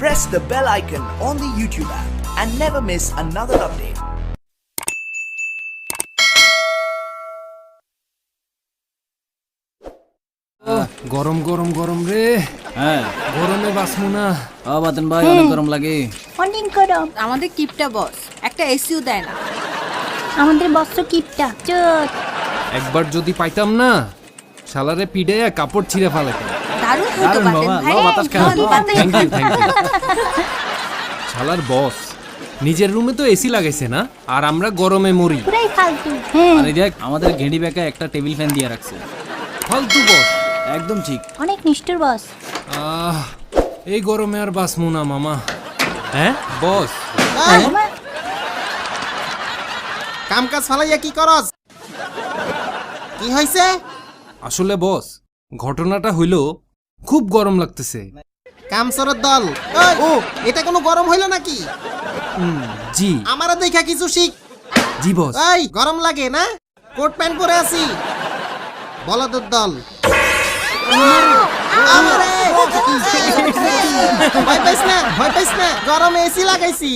press the bell icon on the YouTube app and never miss another update. গরম গরম গরম রে। হ্যাঁ। গরমে বাঁচবো না। বাতেন ভাই অনেক গরম লাগে। অনেক গরম। আমাদের কিপটা বস একটা এসিও দেয় না। আমাদের বস্ত্র কিপটা চোট একবার যদি পাইতাম না শালারে পিড়ে কাপড় ছিঁড়ে ফেলাতাম দারুণ হতো দারুণ বাতেন বাবা, ভাই। বাতাস খাও। জল থ্যাংক ইউ থ্যাংক ইউ শালার বস নিজের রুমে তো এসি লাগাইছে না আর আমরা গরমে মরি। পুরাই ফালতু। হ্যাঁ। আরে দেখ আমাদের ঘেঁড়ি বেঁকা একটা টেবিল ফ্যান দিয়ে রাখছে। ফালতু বস একদম ঠিক। অনেক নিষ্ঠুর বস আহ এই গরমে আর বাঁচবো না মামা। হ্যাঁ? বস কাম কাজ ফালাইয়া কি করস? কি হয়েছে আসলে বস ঘটনাটা হইল খুব গরম লাগতেছে। কামসরের দল। ও এটা কোনো গরম হইল নাকি? জি। আমারা দেখা কিছু শিখ। জি বস। এই গরম লাগে না? কোট প্যান্ট পরে আছি। বলদের দল। আমারে! ভয় পাইস না ভয় পাইস না। গরমে এসি লাগাইছি।